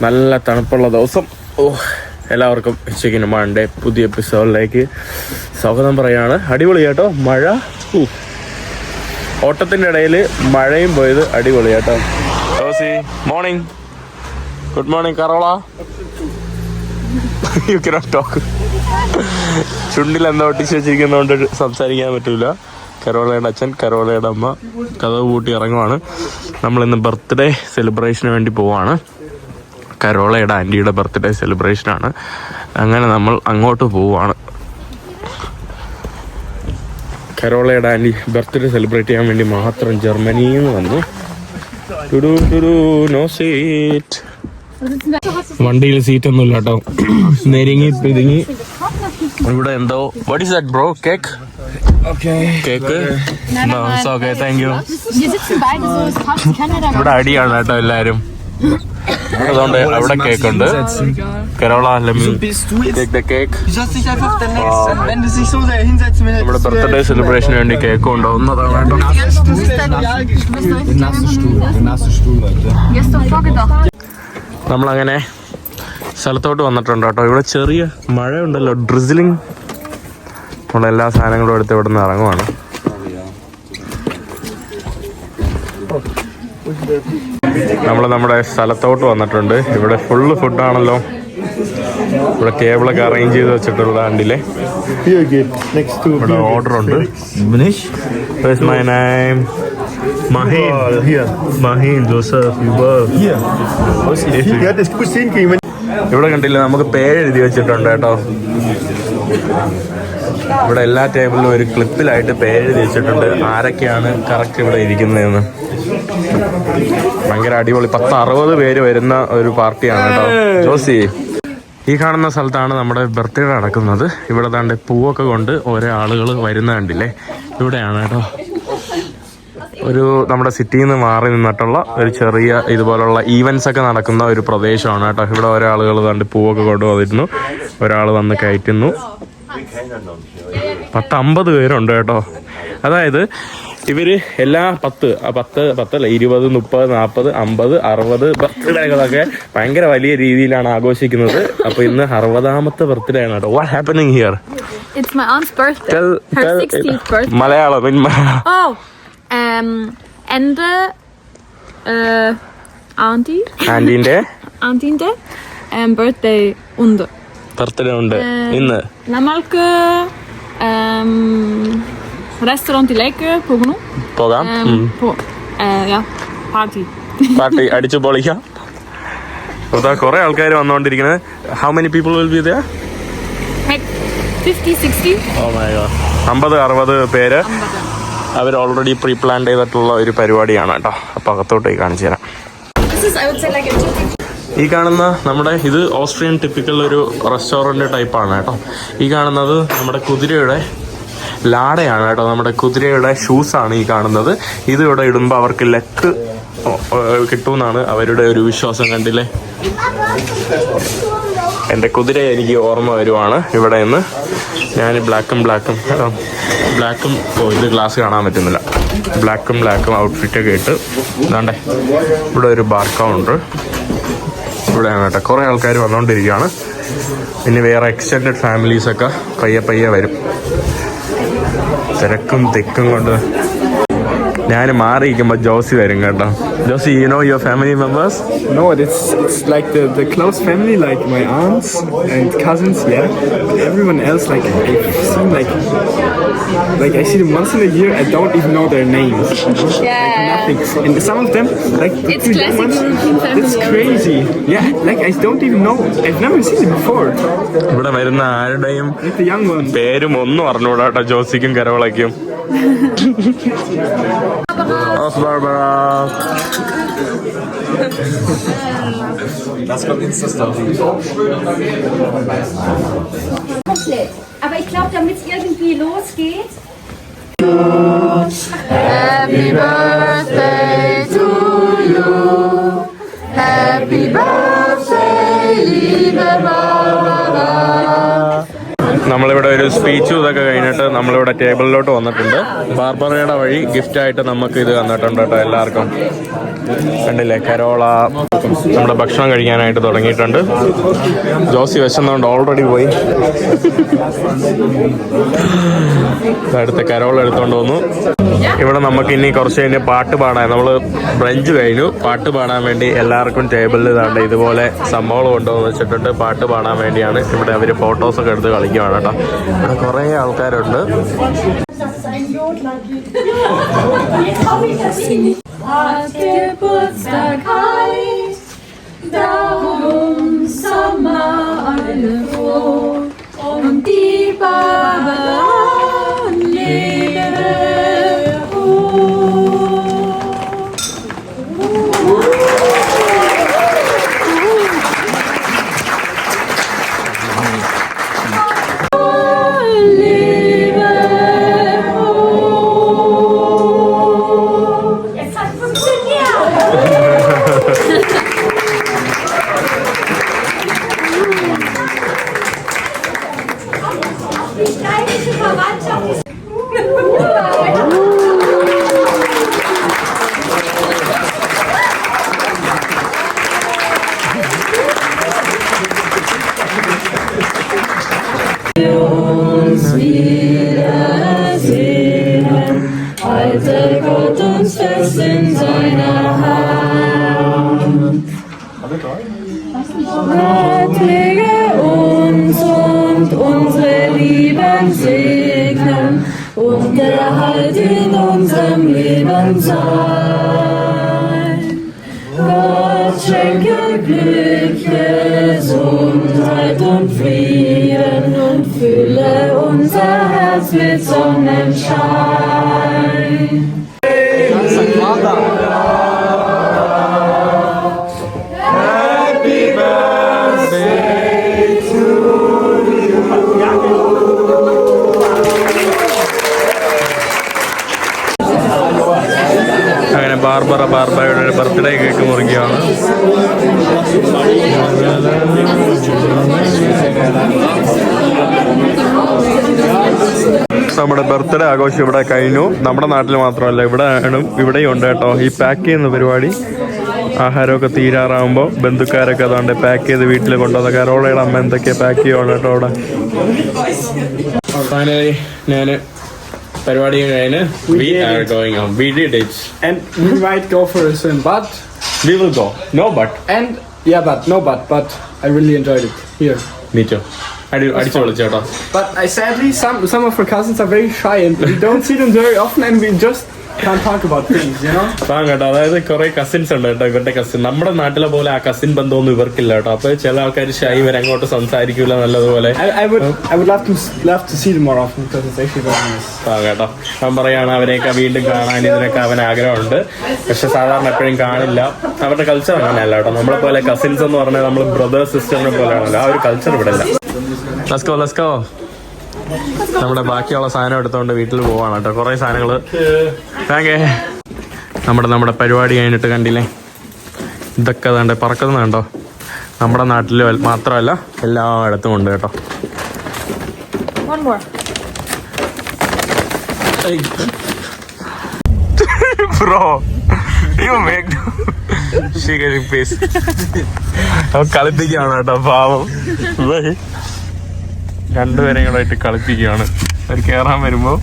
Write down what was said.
നല്ല തണുപ്പുള്ള ദിവസം. ഓ എല്ലാവർക്കും ഉച്ചയ്ക്കിന് മാണ്ടേ പുതിയ എപ്പിസോഡിലേക്ക് സ്വാഗതം പറയാണ്. അടിപൊളി കേട്ടോ മഴ. ഓട്ടത്തിന്റെ ഇടയിൽ മഴയും പോയത് അടിപൊളി കേട്ടോ. Rosie morning good morning Carola. You cannot talk ചുണ്ടിൽ എന്താ ഒട്ടിച്ച് വെച്ചിരിക്കുന്നതുകൊണ്ട് സംസാരിക്കാൻ പറ്റൂല. കരോളയുടെ അച്ഛൻ കരോളയുടെ അമ്മ കഥ കൂട്ടി ഇറങ്ങുവാണ്. നമ്മളിന്ന് ബർത്ത്ഡേ സെലിബ്രേഷന് വേണ്ടി പോവാണ്. കരോളയുടെ ആന്റിയുടെ ബർത്ത്ഡേ സെലിബ്രേഷനാണ് അങ്ങനെ നമ്മൾ അങ്ങോട്ട് പോവുകയാണ് കരോളയുടെ ആന്റി ബർത്ത്ഡേ സെലിബ്രേറ്റ് ചെയ്യാൻ വേണ്ടി മാത്രം ജർമ്മനിയിൽ നിന്ന് വന്നു. ടുഡു ടുഡു നോ സീറ്റ് വണ്ടിയിൽ സീറ്റ് ഒന്നും ഇല്ല കേട്ടോ. നെരുങ്ങി പിതുങ്ങി ഇവിടെ എന്തോ what is that bro cake cake okay thank you ഇവിടെ അടിയാണ് കേട്ടോ എല്ലാരും. അതുകൊണ്ട് അവിടെ കേക്ക് ഉണ്ട് കരോള. നമ്മുടെ ബർത്ത്ഡേ സെലിബ്രേഷന് വേണ്ടി കേക്ക് കൊണ്ടുവന്നതാണ് കേട്ടോ. നമ്മളങ്ങനെ സ്ഥലത്തോട്ട് വന്നിട്ടുണ്ട് കേട്ടോ. ഇവിടെ ചെറിയ മഴ ഉണ്ടല്ലോ ഡ്രിസിലിംഗ് ഉള്ള എല്ലാ സാധനങ്ങളും എടുത്ത് ഇവിടെ നിന്ന് ഇറങ്ങുവാണ് നമ്മൾ നമ്മുടെ സ്ഥലത്തോട്ട് വന്നിട്ടുണ്ട്. ഇവിടെ ഫുള്ള് ഫുഡാണല്ലോ ഇവിടെ ടേബിളൊക്കെ അറേഞ്ച് ചെയ്ത് വെച്ചിട്ടുള്ള വണ്ടിയിലെ ഇവിടെ ഓർഡർ ഉണ്ട്. Cousin kriegen, wenn ഇവിടെ കണ്ടില്ല നമുക്ക് പേര് എഴുതി വെച്ചിട്ടുണ്ട് കേട്ടോ. ഇവിടെ എല്ലാ ടേബിളിലും ഒരു ക്ലിപ്പിലായിട്ട് പേര് എഴുതി വെച്ചിട്ടുണ്ട്. ആരൊക്കെയാണ് കറക്റ്റ് ഇവിടെ ഇരിക്കുന്നതെന്ന്. ഭയങ്കര അടിപൊളി. പത്ത് അറുപത് പേര് വരുന്ന ഒരു പാർട്ടിയാണ് ജോസി ഈ കാണുന്ന സ്ഥലത്താണ് നമ്മുടെ ബർത്ത്ഡേ നടക്കുന്നത്. ഇവിടെ താണ്ട് പൂവൊക്കെ കൊണ്ട് ഓരോ ആളുകൾ വരുന്ന കണ്ടില്ലേ? ഇവിടെയാണ് കേട്ടോ. ഒരു നമ്മുടെ സിറ്റിയിൽ നിന്ന് മാറി നിന്നിട്ടുള്ള ഒരു ചെറിയ ഇതുപോലുള്ള ഈവൻസ് ഒക്കെ നടക്കുന്ന ഒരു പ്രദേശമാണ് കേട്ടോ. ഇവിടെ ഓരോ ആളുകൾ കണ്ട് പൂവൊക്കെ കൊണ്ട് വന്നിരുന്നു. ഒരാൾ വന്ന് കയറ്റുന്നു. പത്ത് അമ്പത് പേരുണ്ട് കേട്ടോ. അതായത് ഇവർ എല്ലാ പത്ത് പത്ത് പത്തല്ല ഇരുപത് മുപ്പത് നാൽപ്പത് അമ്പത് അറുപത് ബർത്ത്ഡേകളൊക്കെ ഭയങ്കര വലിയ രീതിയിലാണ് ആഘോഷിക്കുന്നത്. അപ്പൊ ഇന്ന് അറുപതാമത്തെ ബർത്ത്ഡേ ആണ് കേട്ടോ. What happening here It's my aunt's birthday. Her 60th birthday. Malayalam in Malayalam Oh, Ende, äh, Auntie, ആന്റീന്റെ ähm, birthday ഉണ്ട്. ബർത്ത്ഡേ ഉണ്ട്. ഇന്ന്? നമ്മൾക്ക് റെസ്റ്റോറന്റിലേക്ക് പോകുന്നു. പോകാം. പാർട്ടി പാർട്ടി അടിച്ചു പൊളിക്കാം. അതാ കുറെ ആൾക്കാർ വന്നുകൊണ്ടിരിക്കുന്നത് how many people will be the fifty sixty അമ്പത് അറുപത് പേര്. അവർ ഓൾറെഡി പ്രീ പ്ലാൻ ചെയ്തിട്ടുള്ള ഒരു പരിപാടിയാണ് കേട്ടോ. അപ്പൊ അകത്തോട്ടേക്ക് കാണിച്ചു തരാം. ഈ കാണുന്ന നമ്മുടെ ഇത് ഓസ്ട്രിയൻ ടിപ്പിക്കൽ ഒരു റെസ്റ്റോറന്റ് ടൈപ്പാണ് കേട്ടോ. ഈ കാണുന്നത് നമ്മുടെ കുതിരയുടെ ലാടയാണ് കേട്ടോ നമ്മുടെ കുതിരയുടെ ഷൂസാണ് ഈ കാണുന്നത്. ഇത് ഇവിടെ ഇടുമ്പോൾ അവർക്ക് ലെക്ക് കിട്ടുമെന്നാണ് അവരുടെ ഒരു വിശ്വാസം കണ്ടില്ലേ? എന്റെ കുതിര എനിക്ക് ഓർമ്മ വരുവാണ് ഇവിടെ നിന്ന്. ഞാൻ ബ്ലാക്കും ബ്ലാക്കും ബ്ലാക്കും ഓ ഇത് ഗ്ലാസ് കാണാൻ പറ്റുന്നില്ല. ബ്ലാക്കും ബ്ലാക്കും ഔട്ട്ഫിറ്റൊക്കെ ഇട്ട് ഇതാണ്ടേ ഇവിടെ ഒരു ബാർ കൗണ്ടർ ഇവിടെയാണ് കേട്ടോ. കുറേ ആൾക്കാർ വന്നുകൊണ്ടിരിക്കുകയാണ് പിന്നെ വേറെ എക്സ്റ്റെൻഡഡ് ഫാമിലീസൊക്കെ പയ്യെ പയ്യെ വരും. തിരക്കും തിക്കും കൊണ്ട് ഞാൻ മാറിയിരിക്കുമ്പോ ജോസി വരും കേട്ടോ. Josie you know your family members no it's it's like the the close family like my aunts and cousins yeah everyone else like I see like I see them once in a I don't even know their names yeah nothing and some of them like it's classic it's crazy yeah like I don't even know I never seen it before ഇവിടെ വരുന്ന ആരുടെയും പേരും ഒന്നും അറിഞ്ഞുകൂടാട്ടോ ജോസിക്കും കരവളയ്ക്കും. Barbara. Aus Barbara. Das kommt Insta-Story. ഇതൊക്കെ കഴിഞ്ഞിട്ട് നമ്മളിവിടെ ടേബിളിലോട്ട് വന്നിട്ടുണ്ട്. ബാർബറയുടെ വഴി ഗിഫ്റ്റ് ആയിട്ട് നമുക്ക് ഇത് തന്നിട്ടുണ്ട് കേട്ടോ എല്ലാവർക്കും. കണ്ടില്ലേ? കരോള നമ്മുടെ ഭക്ഷണം കഴിക്കാനായിട്ട് തുടങ്ങിയിട്ടുണ്ട്. ജോസി വിശന്നുകൊണ്ട് ഓൾറെഡി പോയി. അടുത്ത കരോള എടുത്തുകൊണ്ട് വന്നു. ഇവിടെ നമുക്ക് ഇനി കുറച്ച് കഴിഞ്ഞ് പാട്ട് പാടാൻ നമ്മൾ ബ്രഞ്ച് കഴിഞ്ഞു. പാട്ട് പാടാൻ വേണ്ടി എല്ലാവർക്കും ടേബിളിൽ ഇതാണ്ട് ഇതുപോലെ സംഭവങ്ങൾ കൊണ്ടുവന്ന് വെച്ചിട്ടുണ്ട്. പാട്ട് പാടാൻ വേണ്ടിയാണ് ഇവിടെ അവർ ഫോട്ടോസൊക്കെ എടുത്ത് കളിക്കുവാണ് കേട്ടോ. ഇവിടെ കുറേ ആൾക്കാരുണ്ട് Geburtstag heißt, darum Sommer alle froh und die Barbaren Herrn segnen und der Halt in unserem Leben sein. Gott schenke Glück, Gesundheit und Frieden und fülle unser Herz mit Sonnenschein. Hey, Barbara ബാർബയുടെ birthday cake മുറിക്കുകയാണ്. നമ്മുടെ birthday ആഘോഷം ഇവിടെ കഴിഞ്ഞു. നമ്മുടെ നാട്ടിൽ മാത്രമല്ല ഇവിടെ ഇവിടെയും ഉണ്ട് കേട്ടോ. ഈ പാക്ക് ചെയ്യുന്ന പരിപാടി. ആഹാരമൊക്കെ തീരാറാകുമ്പോൾ ബന്ധുക്കാരൊക്കെ അതുകൊണ്ട് പാക്ക് ചെയ്ത് വീട്ടിൽ കൊണ്ടുവന്ന കരോളയുടെ അമ്മ എന്തൊക്കെയാണ് പാക്ക് ചെയ്യുവാണ് കേട്ടോ അവിടെ. ഞാൻ പരിപാടി കഴിഞ്ഞ് we are going on we did it And we might go for a swim, but we will go no but and yeah, but no, but but I really enjoyed it here. മീറ്റോ അടി അടിച്ചു വിളിച്ചോട്ടോ But I sadly, some some of our cousins are very shy, and we don't see them very often, and we just can't talk about things, you know. ആ കേട്ടോ. അതായത് കുറെ cousins ഉണ്ട് കേട്ടോ ഇവരുടെ cousin നമ്മുടെ നാട്ടിലെ പോലെ ആ കസിൻ ബന്ധമൊന്നും ഇവർക്കില്ല കേട്ടോ. അപ്പൊ ചില ആൾക്കാർ ഷൈ ഇവരങ്ങോട്ട് സംസാരിക്കൂല നല്ലതുപോലെ. I, I would I would love to s- love to see them more often because it's actually very nice. ആ കേട്ടോ. അവൻ പറയാണ് അവരെയൊക്കെ വീണ്ടും കാണാൻ ഇതിനൊക്കെ അവൻ ആഗ്രഹമുണ്ട്. പക്ഷെ സാധാരണ എപ്പോഴും കാണില്ല. അവരുടെ കൾച്ചർ അങ്ങനെയല്ല കേട്ടോ. നമ്മളെ പോലെ കസിൻസ് എന്ന് പറഞ്ഞാൽ നമ്മൾ ബ്രദർ സിസ്റ്ററിനെ പോലെയാണല്ലോ. ആ ഒരു കൾച്ചർ ഇവിടെ ഇല്ല. ലസ്കോ ലസ്കോ നമ്മുടെ ബാക്കിയുള്ള സാധനം എടുത്തുകൊണ്ട് വീട്ടിൽ പോവാണ് കേട്ടോ. കുറേ സാധനങ്ങൾ. താങ്കേ നമ്മുടെ നമ്മുടെ പരിപാടി കഴിഞ്ഞിട്ട് കണ്ടില്ലേ? ഇതൊക്കെ വേണ്ട പറക്കുന്നുണ്ടോ നമ്മുടെ നാട്ടിൽ മാത്രമല്ല എല്ലായിടത്തും ഉണ്ട് കേട്ടോ. ബ്രോ യു മേക്ക് കളിപ്പിക്കുകയാണ് കേട്ടോ പാവം. രണ്ടുപേരെ ഇങ്ങോട്ട് കളിപ്പിക്കുകയാണ്. അവർ കേറാൻ വരുമ്പോ